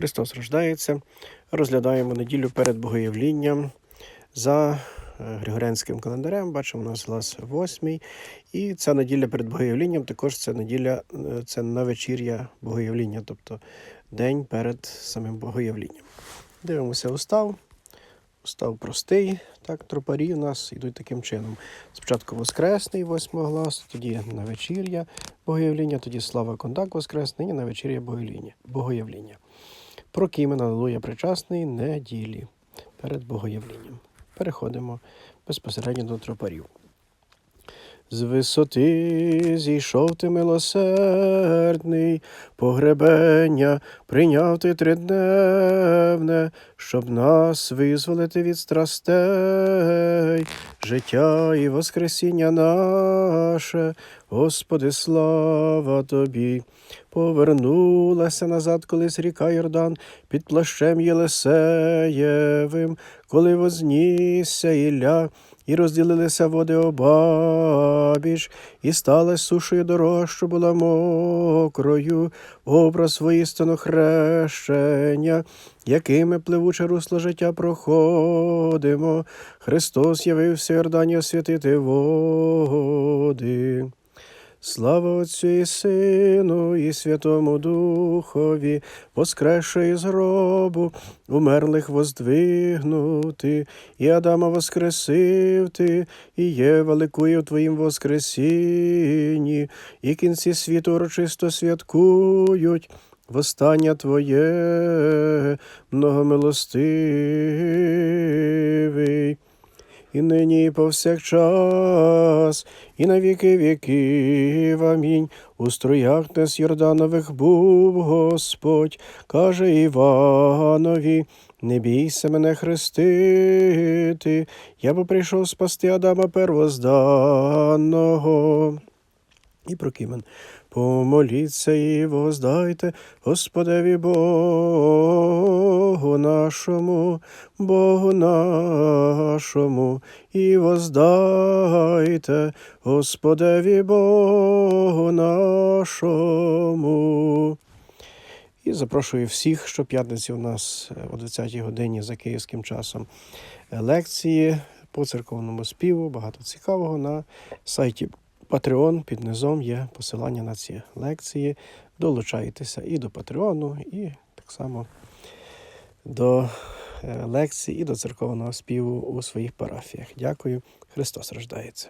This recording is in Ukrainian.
Христос рождається. Розглядаємо неділю перед Богоявлінням за е, Григоріанським календарем. Бачимо, у нас глас восьмий. І ця неділя перед Богоявлінням також це неділя, е, це на Богоявління, тобто день перед самим Богоявлінням. Дивимося устав. Устав простий, так, тропарі у нас йдуть таким чином. Спочатку Воскресний, восьмого гласу, тоді на вечір'я Богоявління, тоді слава контакт Воскресний і на вечір'я Богоявління. Богоявління. Прокімен, Аллилуйя причасний неділі перед Богоявлінням. Переходимо безпосередньо до тропарів. З висоти зійшов ти милосердний, погребення прийняв ти тридневне, щоб нас визволити від страстей, життя і воскресіння наше, Господи, слава тобі. Повернулася назад колись ріка Йордан під плащем Єлисеєвим, коли вознісся Ілля, і розділилися води обабіч, і стала сушою дорога, що була мокрою, образ воїстину хрещення, якими пливуче русло життя проходимо. Христос явився Йордані освятити води. Слава Отцю і Сину, і Святому Духові, воскресши із гробу, умерлих воздвигнути, і Адама воскресив ти, і Єва ликує в Твоїм воскресінні, і кінці світу урочисто святкують. Востання Твоє, многомилостивий і нині, і повсякчас, і на віки віків. Амінь. У струях нас Йорданових був Господь, каже Іванові, не бійся мене хрестити, я бо прийшов спасти Адама первозданного. І прокимен. Помоліться і воздайте Господеві Богу нашому, Богу нашому, і воздайте Господеві Богу нашому. І запрошую всіх, що п'ятниці у нас е, о 20-й годині за київським часом е, лекції по церковному співу, багато цікавого на сайті Patreon. Під низом є посилання на ці лекції. Долучайтеся і до Патреону, і так само до е, лекцій і до церковного співу у своїх парафіях. Дякую. Христос рождається.